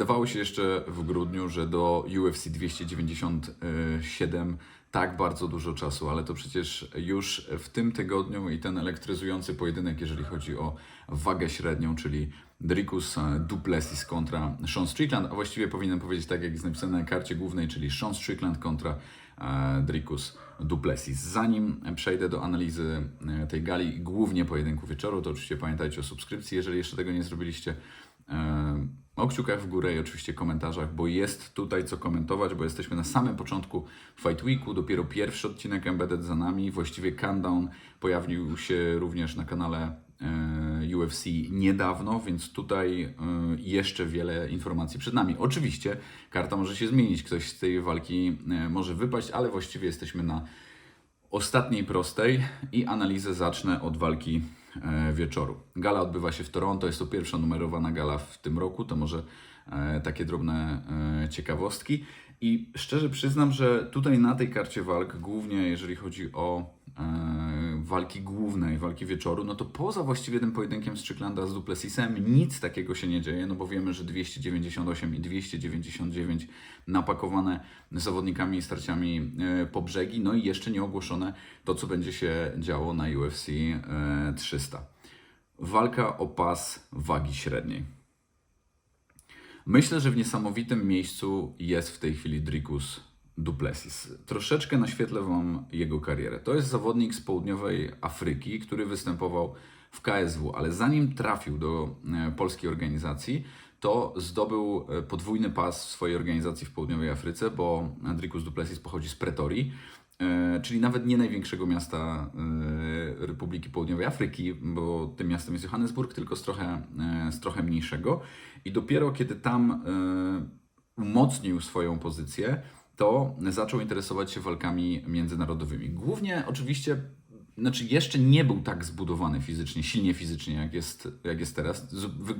wydawało się jeszcze w grudniu, że do UFC 297 tak bardzo dużo czasu, ale to przecież już w tym tygodniu i ten elektryzujący pojedynek, jeżeli chodzi o wagę średnią, czyli Dricus Duplessis kontra Sean Strickland, a właściwie powinienem powiedzieć tak, jak jest napisane na karcie głównej, czyli Sean Strickland kontra e, Dricus Duplessis. Zanim przejdę do analizy e, tej gali głównie pojedynku wieczoru, to oczywiście pamiętajcie o subskrypcji, jeżeli jeszcze tego nie zrobiliście. O kciukach w górę i oczywiście komentarzach, bo jest tutaj co komentować, bo jesteśmy na samym początku Fight Weeku, dopiero pierwszy odcinek Embedded za nami, właściwie countdown pojawił się również na kanale e, UFC niedawno, więc tutaj e, jeszcze wiele informacji przed nami. Oczywiście karta może się zmienić, ktoś z tej walki e, może wypaść, ale właściwie jesteśmy na ostatniej prostej i analizę zacznę od walki wieczoru. Gala odbywa się w Toronto, jest to pierwsza numerowana gala w tym roku, to może e, takie drobne e, ciekawostki. I szczerze przyznam, że tutaj na tej karcie walk, głównie jeżeli chodzi o e, walki główne i walki wieczoru, no to poza właściwie tym pojedynkiem Stricklanda z Duplessisem nic takiego się nie dzieje, no bo wiemy, że 298 i 299 napakowane zawodnikami i starciami e, po brzegi, no i jeszcze nie ogłoszone to, co będzie się działo na UFC e, 300. Walka o pas wagi średniej. Myślę, że w niesamowitym miejscu jest w tej chwili Dricus Duplessis. Troszeczkę naświetlę Wam jego karierę. To jest zawodnik z południowej Afryki, który występował w KSW, ale zanim trafił do e, polskiej organizacji, to zdobył e, podwójny pas w swojej organizacji w południowej Afryce, bo Dricus Duplessis pochodzi z Pretorii, czyli nawet nie największego miasta e, Republiki Południowej Afryki, bo tym miastem jest Johannesburg, tylko z trochę, e, z trochę mniejszego. I dopiero kiedy tam e, umocnił swoją pozycję, to zaczął interesować się walkami międzynarodowymi. Głównie oczywiście, znaczy jeszcze nie był tak zbudowany fizycznie, silnie fizycznie, jak jest, jak jest teraz.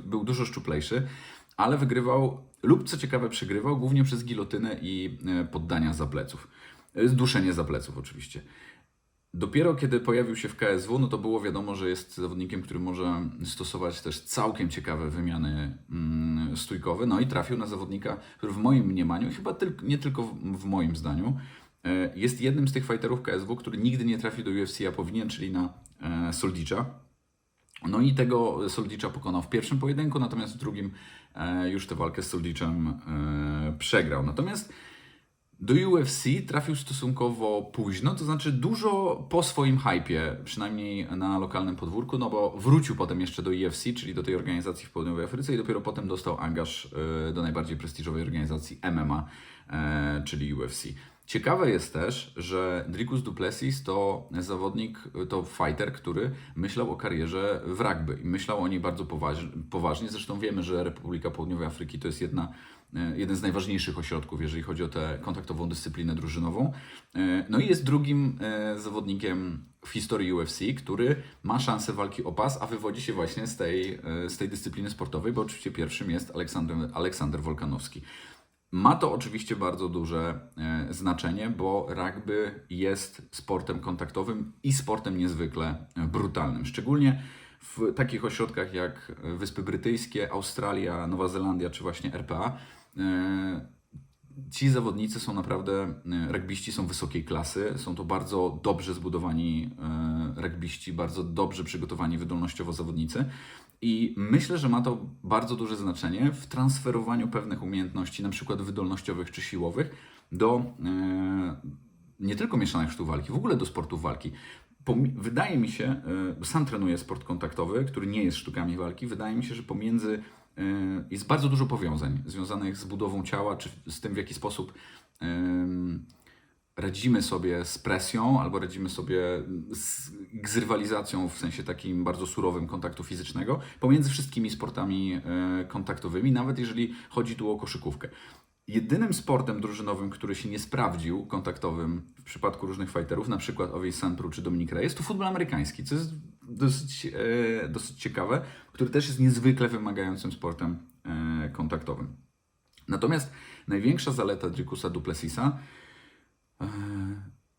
Był dużo szczuplejszy, ale wygrywał, lub co ciekawe, przegrywał głównie przez gilotynę i e, poddania za pleców. Zduszenie za pleców oczywiście. Dopiero kiedy pojawił się w KSW, no to było wiadomo, że jest zawodnikiem, który może stosować też całkiem ciekawe wymiany mm, stójkowe. No i trafił na zawodnika, który w moim mniemaniu, chyba tyl- nie tylko w, moim zdaniu, e, jest jednym z tych fighterów KSW, który nigdy nie trafił do UFC, a powinien, czyli na e, Soldicza. No i tego Soldicza pokonał w pierwszym pojedynku, natomiast w drugim e, już tę walkę z Soldiczem przegrał. Natomiast do UFC trafił stosunkowo późno, to znaczy dużo po swoim hypie, przynajmniej na lokalnym podwórku, no bo wrócił potem jeszcze do UFC, czyli do tej organizacji w Południowej Afryce i dopiero potem dostał angaż e, do najbardziej prestiżowej organizacji MMA, e, czyli UFC. Ciekawe jest też, że Dricus Duplessis to zawodnik, to fighter, który myślał o karierze w rugby i myślał o niej bardzo poważ, poważnie. Zresztą wiemy, że Republika Południowej Afryki to jest jedna, e, jeden z najważniejszych ośrodków, jeżeli chodzi o tę kontaktową dyscyplinę drużynową. E, No i jest drugim e, zawodnikiem w historii UFC, który ma szansę walki o pas, a wywodzi się właśnie z tej, z tej dyscypliny sportowej, bo oczywiście pierwszym jest Aleksander, Aleksander Wolkanowski. Ma to oczywiście bardzo duże e, znaczenie, bo rugby jest sportem kontaktowym i sportem niezwykle e, brutalnym. Szczególnie w takich ośrodkach jak e, Wyspy Brytyjskie, Australia, Nowa Zelandia czy właśnie RPA. Ci zawodnicy są naprawdę, rugbyści są wysokiej klasy, są to bardzo dobrze zbudowani rugbyści, bardzo dobrze przygotowani wydolnościowo zawodnicy. I myślę, że ma to bardzo duże znaczenie w transferowaniu pewnych umiejętności, na przykład wydolnościowych czy siłowych, do e, nie tylko mieszanych sztuk walki, w ogóle do sportów walki. Wydaje mi się, e, sam trenuję sport kontaktowy, który nie jest sztukami walki, wydaje mi się, że pomiędzy e, jest bardzo dużo powiązań związanych z budową ciała, czy z tym, w jaki sposób radzimy sobie z presją, albo radzimy sobie z, z rywalizacją w sensie takim bardzo surowym kontaktu fizycznego, pomiędzy wszystkimi sportami e, kontaktowymi, nawet jeżeli chodzi tu o koszykówkę. Jedynym sportem drużynowym, który się nie sprawdził, kontaktowym w przypadku różnych fighterów, na przykład Owej czy Dominik Reyes, to futbol amerykański, co jest dosyć, e, dosyć ciekawe, który też jest niezwykle wymagającym sportem e, kontaktowym. Natomiast największa zaleta Dricusa Duplessisa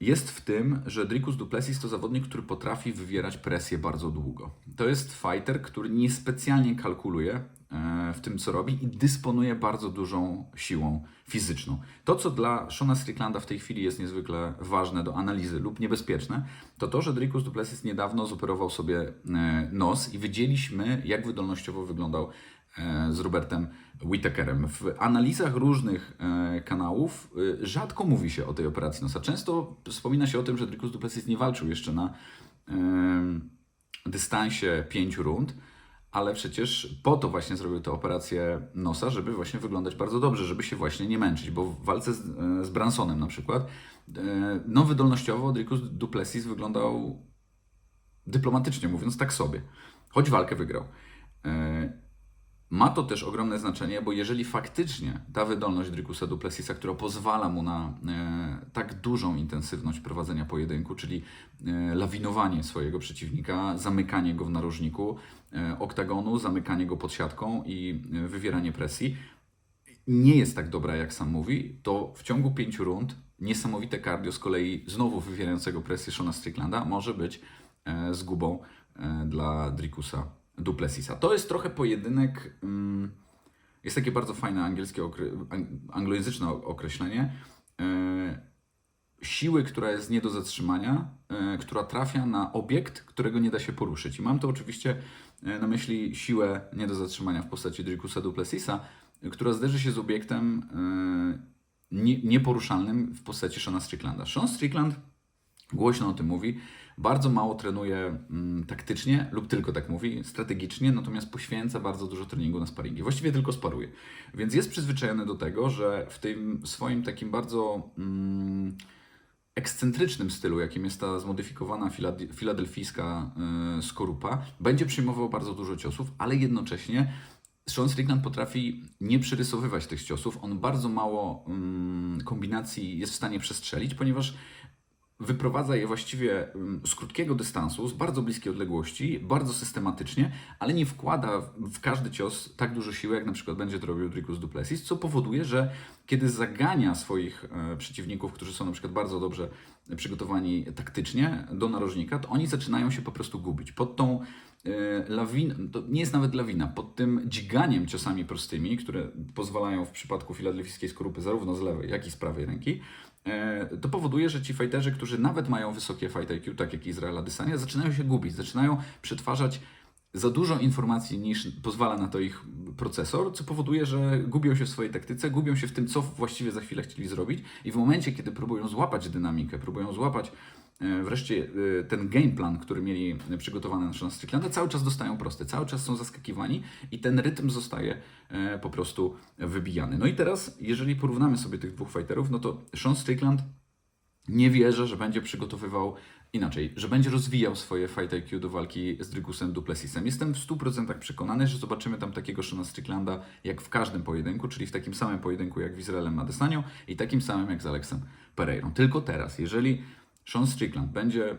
jest w tym, że Dricus Duplessis to zawodnik, który potrafi wywierać presję bardzo długo. To jest fighter, który niespecjalnie kalkuluje e, w tym, co robi i dysponuje bardzo dużą siłą fizyczną. To, co dla Shona Stricklanda w tej chwili jest niezwykle ważne do analizy lub niebezpieczne, to to, że Dricus Duplessis niedawno zoperował sobie e, nos i widzieliśmy, jak wydolnościowo wyglądał e, z Robertem Whittakerem. W analizach różnych e, kanałów e, rzadko mówi się o tej operacji nosa. Często wspomina się o tym, że Dricus Duplessis nie walczył jeszcze na dystansie pięciu rund, ale przecież po to właśnie zrobił tę operację nosa, żeby właśnie wyglądać bardzo dobrze, żeby się właśnie nie męczyć, bo w walce z, e, z Bransonem na przykład, e, no wydolnościowo Dricus Duplessis wyglądał dyplomatycznie mówiąc tak sobie, choć walkę wygrał. Ma to też ogromne znaczenie, bo jeżeli faktycznie ta wydolność Dricusa Duplessisa, która pozwala mu na e, tak dużą intensywność prowadzenia pojedynku, czyli e, lawinowanie swojego przeciwnika, zamykanie go w narożniku e, oktagonu, zamykanie go pod siatką i e, wywieranie presji, nie jest tak dobra, jak sam mówi, to w ciągu pięciu rund niesamowite cardio z kolei znowu wywierającego presję Shona Stricklanda może być e, zgubą e, dla Dricusa Duplessisa. To jest trochę pojedynek, mm, jest takie bardzo fajne angielskie, anglojęzyczne określenie, e, siły, która jest nie do zatrzymania, e, która trafia na obiekt, którego nie da się poruszyć. I mam to oczywiście e, na myśli siłę nie do zatrzymania w postaci Dricusa Duplessisa, która zderzy się z obiektem nie, nieporuszalnym w postaci Shona Stricklanda. Sean Strickland głośno o tym mówi, bardzo mało trenuje mm, taktycznie lub tylko tak mówi, strategicznie, natomiast poświęca bardzo dużo treningu na sparingi. Właściwie tylko sparuje. Więc jest przyzwyczajony do tego, że w tym swoim takim bardzo mm, ekscentrycznym stylu, jakim jest ta zmodyfikowana filad- filadelfijska y, skorupa, będzie przyjmował bardzo dużo ciosów, ale jednocześnie Sean Strickland potrafi nie przyrysowywać tych ciosów. On bardzo mało mm, kombinacji jest w stanie przestrzelić, ponieważ wyprowadza je właściwie mm, z krótkiego dystansu, z bardzo bliskiej odległości, bardzo systematycznie, ale nie wkłada w każdy cios tak dużo siły, jak na przykład będzie to robił Dricus Duplessis, co powoduje, że kiedy zagania swoich e, przeciwników, którzy są na przykład bardzo dobrze przygotowani taktycznie do narożnika, to oni zaczynają się po prostu gubić. Pod tą e, lawiną, to nie jest nawet lawina, pod tym dźganiem ciosami prostymi, które pozwalają w przypadku filadelfijskiej skorupy zarówno z lewej, jak i z prawej ręki, to powoduje, że ci fighterzy, którzy nawet mają wysokie fight IQ, tak jak Izrael Adesanya, zaczynają się gubić, zaczynają przetwarzać za dużo informacji niż pozwala na to ich procesor, co powoduje, że gubią się w swojej taktyce, gubią się w tym, co właściwie za chwilę chcieli zrobić i w momencie, kiedy próbują złapać dynamikę, próbują złapać e, wreszcie e, ten game plan, który mieli przygotowany na Sean Stricklanda, cały czas dostają proste, cały czas są zaskakiwani i ten rytm zostaje e, po prostu wybijany. No i teraz, jeżeli porównamy sobie tych dwóch fighterów, no to Sean Strickland nie wierzę, że będzie przygotowywał inaczej, że będzie rozwijał swoje fight IQ do walki z Drygusem Duplessisem. Jestem w 100% przekonany, że zobaczymy tam takiego Shona Stricklanda jak w każdym pojedynku, czyli w takim samym pojedynku jak w Izraelem Adesanią i takim samym jak z Alexem Pereirą. Tylko teraz, jeżeli Sean Strickland będzie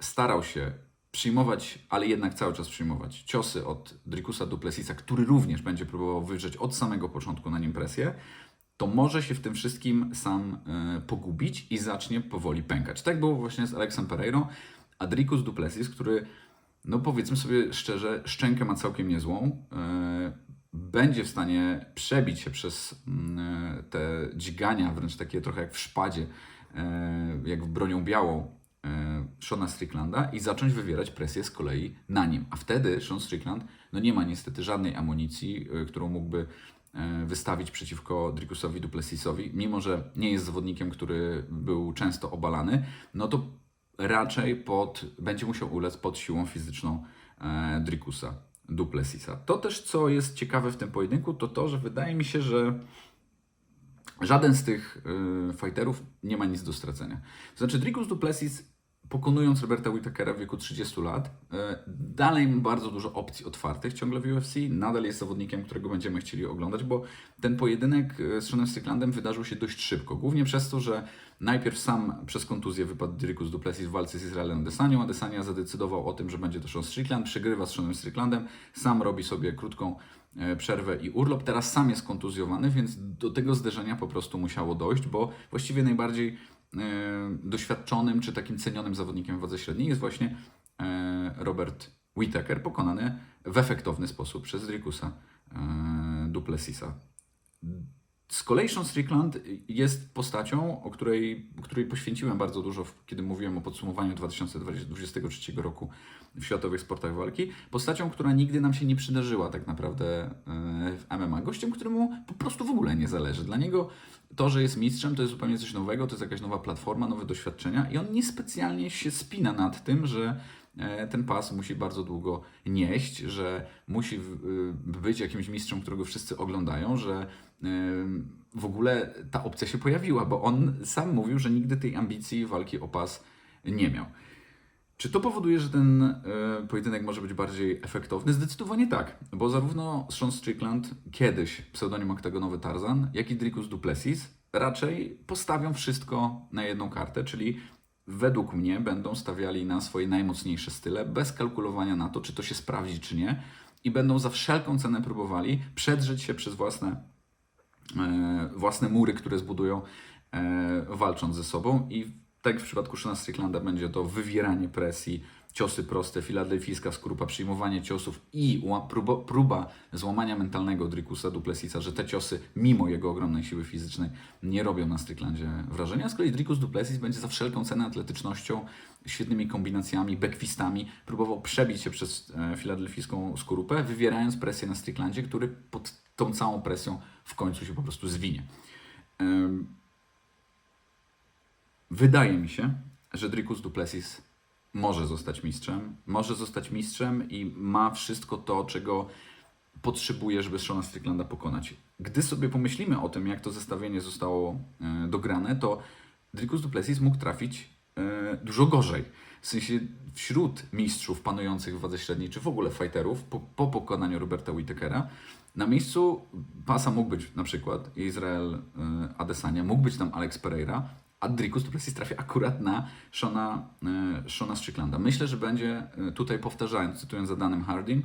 starał się przyjmować, ale jednak cały czas przyjmować ciosy od Drikusa Duplessisa, który również będzie próbował wywrzeć od samego początku na nim presję, to może się w tym wszystkim sam e, pogubić i zacznie powoli pękać. Tak było właśnie z Alexem Pereirą, a Dricus Duplessis, który, no powiedzmy sobie szczerze, szczękę ma całkiem niezłą, e, będzie w stanie przebić się przez mm, e, te dźgania, wręcz takie trochę jak w szpadzie, jak w bronią białą Shona Stricklanda i zacząć wywierać presję z kolei na nim. A wtedy Sean Strickland no nie ma niestety żadnej amunicji, którą mógłby wystawić przeciwko Dricusowi Duplessisowi, mimo że nie jest zawodnikiem, który był często obalany, no to raczej pod, będzie musiał ulec pod siłą fizyczną e, Dricusa Duplessisa. To też, co jest ciekawe w tym pojedynku, to to, że wydaje mi się, że Żaden z tych y, fighterów nie ma nic do stracenia. Znaczy, Dricus Duplessis, pokonując Roberta Whittakera w wieku 30 lat, y, dalej ma bardzo dużo opcji otwartych ciągle w UFC. Nadal jest zawodnikiem, którego będziemy chcieli oglądać, bo ten pojedynek y, z Seanem Stricklandem wydarzył się dość szybko. Głównie przez to, że najpierw sam przez kontuzję wypadł Dricus Duplessis w walce z Izraelem Adesanią. Adesania zadecydował o tym, że będzie to Sean Strickland, przegrywa z Seanem Stricklandem, sam robi sobie krótką e, przerwę i urlop. Teraz sam jest kontuzjowany, więc do tego zderzenia po prostu musiało dojść, bo właściwie najbardziej e, doświadczonym czy takim cenionym zawodnikiem w wadze średniej jest właśnie e, Robert Whittaker pokonany w efektowny sposób przez Drikusa e, Duplessisa. Z kolei Sean Strickland jest postacią, o której, której poświęciłem bardzo dużo, kiedy mówiłem o podsumowaniu 2023 roku w światowych sportach walki. Postacią, która nigdy nam się nie przydarzyła tak naprawdę e, w MMA. Gościem, któremu po prostu w ogóle nie zależy. Dla niego to, że jest mistrzem, to jest zupełnie coś nowego, to jest jakaś nowa platforma, nowe doświadczenia i on niespecjalnie się spina nad tym, że ten pas musi bardzo długo nieść, że musi y, być jakimś mistrzem, którego wszyscy oglądają, że ym, w ogóle ta opcja się pojawiła, bo on sam mówił, że nigdy tej ambicji walki o pas nie miał. Czy to powoduje, że ten e, pojedynek może być bardziej efektowny? Zdecydowanie tak, bo zarówno Sean Strickland, kiedyś pseudonim oktagonowy Tarzan, jak i Dricus Duplessis raczej postawią wszystko na jedną kartę, czyli według mnie będą stawiali na swoje najmocniejsze style, bez kalkulowania na to, czy to się sprawdzi, czy nie, i będą za wszelką cenę próbowali przedrzeć się przez własne e, własne mury, które zbudują e, walcząc ze sobą. I tak w przypadku Shona Stricklanda będzie to wywieranie presji, ciosy proste, filadelfijska skrupa, przyjmowanie ciosów i próba, próba złamania mentalnego Drikusa Duplessisa, że te ciosy, mimo jego ogromnej siły fizycznej, nie robią na Stricklandzie wrażenia. Z kolei Dricus Duplessis będzie za wszelką cenę atletycznością, świetnymi kombinacjami, bekwistami próbował przebić się przez e, filadelfijską skorupę, wywierając presję na Stricklandzie, który pod tą całą presją w końcu się po prostu zwinie. Wydaje mi się, że Dricus Duplessis może zostać mistrzem. Może zostać mistrzem i ma wszystko to, czego potrzebuje, żeby Shona Stricklanda pokonać. Gdy sobie pomyślimy o tym, jak to zestawienie zostało e, dograne, to Dricus Duplessis mógł trafić e, dużo gorzej. W sensie wśród mistrzów panujących w wadze średniej, czy w ogóle fighterów, po, po pokonaniu Roberta Whitakera, na miejscu pasa mógł być na przykład Izrael e, Adesanya, mógł być tam Alex Pereira, a Dricus Duplessis trafi akurat na Shona, e, Shona Stricklanda. Myślę, że będzie e, tutaj powtarzając, cytując za Danem Harding,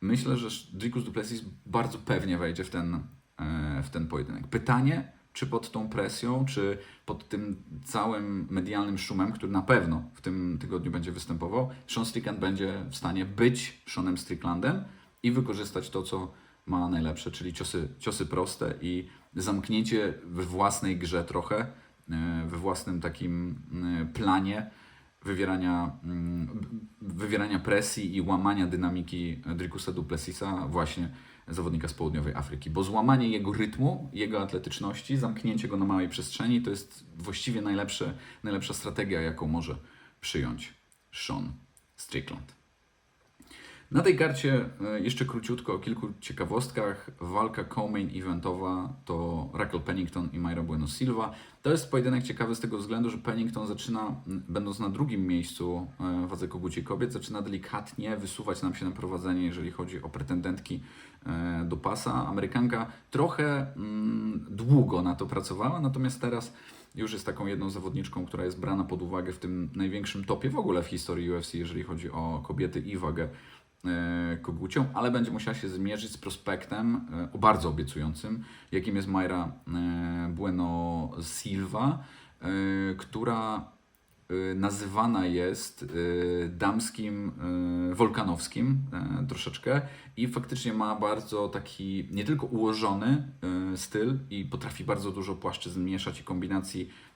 myślę, że Dricus Duplessis bardzo pewnie wejdzie w ten, e, w ten pojedynek. Pytanie, czy pod tą presją, czy pod tym całym medialnym szumem, który na pewno w tym tygodniu będzie występował, Sean Strickland będzie w stanie być Seanem Stricklandem i wykorzystać to, co ma najlepsze, czyli ciosy, ciosy proste i zamknięcie we własnej grze trochę, we własnym takim e, planie wywierania, mm, wywierania presji i łamania dynamiki Drikusa Duplessisa, właśnie zawodnika z południowej Afryki. Bo złamanie jego rytmu, jego atletyczności, zamknięcie go na małej przestrzeni to jest właściwie najlepsza strategia, jaką może przyjąć Sean Strickland. Na tej karcie e, jeszcze króciutko o kilku ciekawostkach. Walka co-main eventowa to Raquel Pennington i Mayra Bueno Silva. To jest pojedynek ciekawy z tego względu, że Pennington zaczyna, będąc na drugim miejscu e, w wadze koguciej kobiet, zaczyna delikatnie wysuwać nam się na prowadzenie, jeżeli chodzi o pretendentki e, do pasa. Amerykanka trochę mm, długo na to pracowała, natomiast teraz już jest taką jedną zawodniczką, która jest brana pod uwagę w tym największym topie w ogóle w historii UFC, jeżeli chodzi o kobiety i wagę kogucią, ale będzie musiała się zmierzyć z prospektem e, o bardzo obiecującym, jakim jest Mayra e, Bueno Silva, e, która e, nazywana jest e, damskim e, wolkanowskim e, troszeczkę i faktycznie ma bardzo taki nie tylko ułożony e, styl i potrafi bardzo dużo płaszczyzn mieszać i kombinacji e,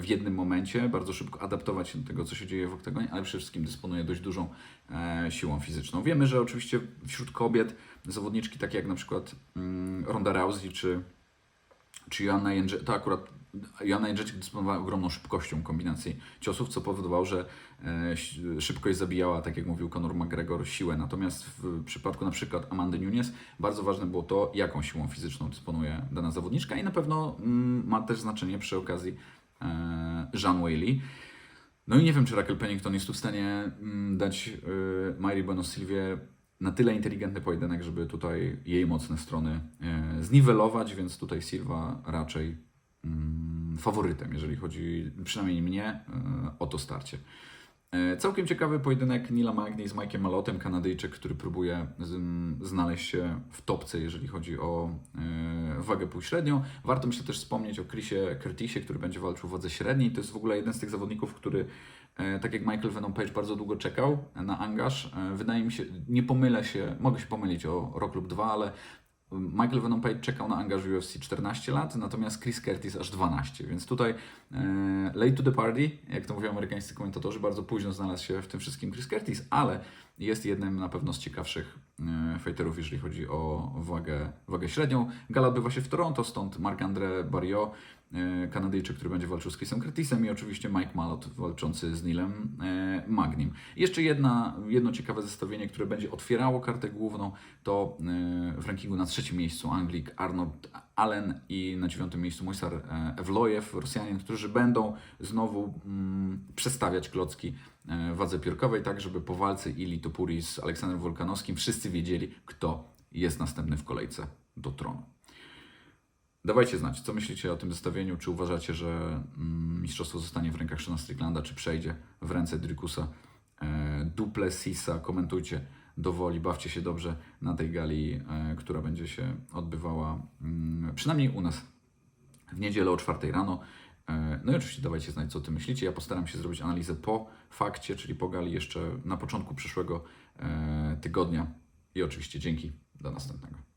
w jednym momencie, bardzo szybko adaptować się do tego, co się dzieje w oktagonie, ale przede wszystkim dysponuje dość dużą e, siłą fizyczną. Wiemy, że oczywiście wśród kobiet zawodniczki takie jak na przykład mm, Ronda Rousey czy, czy Joanna Jędrzejczyk, to akurat Joanna Jędrzejczyk dysponowała ogromną szybkością kombinacji ciosów, co powodowało, że e, szybkość zabijała, tak jak mówił Conor McGregor, siłę. Natomiast w przypadku na przykład Amandy Nunes bardzo ważne było to, jaką siłą fizyczną dysponuje dana zawodniczka i na pewno mm, ma też znaczenie przy okazji e, Jean Whaley. No i nie wiem, czy Raquel Pennington jest tu w stanie mm, dać y, Mairi Bueno Silvie na tyle inteligentny pojedynek, żeby tutaj jej mocne strony e, zniwelować, więc tutaj Silva raczej mm, faworytem, jeżeli chodzi przynajmniej mnie e, o to starcie. E, Całkiem ciekawy pojedynek Nila Magni z Mike'iem Malotem, Kanadyjczyk, który próbuje znaleźć się w topce, jeżeli chodzi o e, wagę półśrednią. Warto myślę też wspomnieć o Chrisie Curtisie, który będzie walczył w wadze średniej. To jest w ogóle jeden z tych zawodników, który e, tak jak Michael Venom Page bardzo długo czekał na angaż. Wydaje mi się, nie pomylę się, mogę się pomylić o rok lub dwa, ale Michael Venom Page czekał na angaż UFC 14 lat, natomiast Chris Curtis aż 12, więc tutaj late to the party, jak to mówią amerykańscy komentatorzy, bardzo późno znalazł się w tym wszystkim Chris Curtis, ale jest jednym na pewno z ciekawszych e, fighterów, jeżeli chodzi o wagę, wagę średnią. Gala odbywa się w Toronto, stąd Marc-André Barriot, e, Kanadyjczyk, który będzie walczył z Chrisem Curtisem i oczywiście Mike Malott walczący z Nilem e, Magnim. Jeszcze jedna, jedno ciekawe zestawienie, które będzie otwierało kartę główną, to e, w rankingu na trzecim miejscu Anglik Arnold Allen i na dziewiątym miejscu Moisar Ewlojew, Rosjanin, którzy będą znowu mm, przestawiać klocki e, wadze piórkowej, tak żeby po walce Ili Topuri z Aleksandrem Wolkanowskim wszyscy wiedzieli, kto jest następny w kolejce do tronu. Dawajcie znać, co myślicie o tym zestawieniu, czy uważacie, że mm, mistrzostwo zostanie w rękach Shona Stricklanda, czy przejdzie w ręce Drikusa e, Duplessisa. Komentujcie do woli, bawcie się dobrze na tej gali, e, która będzie się odbywała mm, przynajmniej u nas w niedzielę o 4 rano. E, No i oczywiście dawajcie znać, co o tym myślicie. Ja postaram się zrobić analizę po fakcie, czyli po gali jeszcze na początku przyszłego e, tygodnia. I oczywiście dzięki. Do następnego.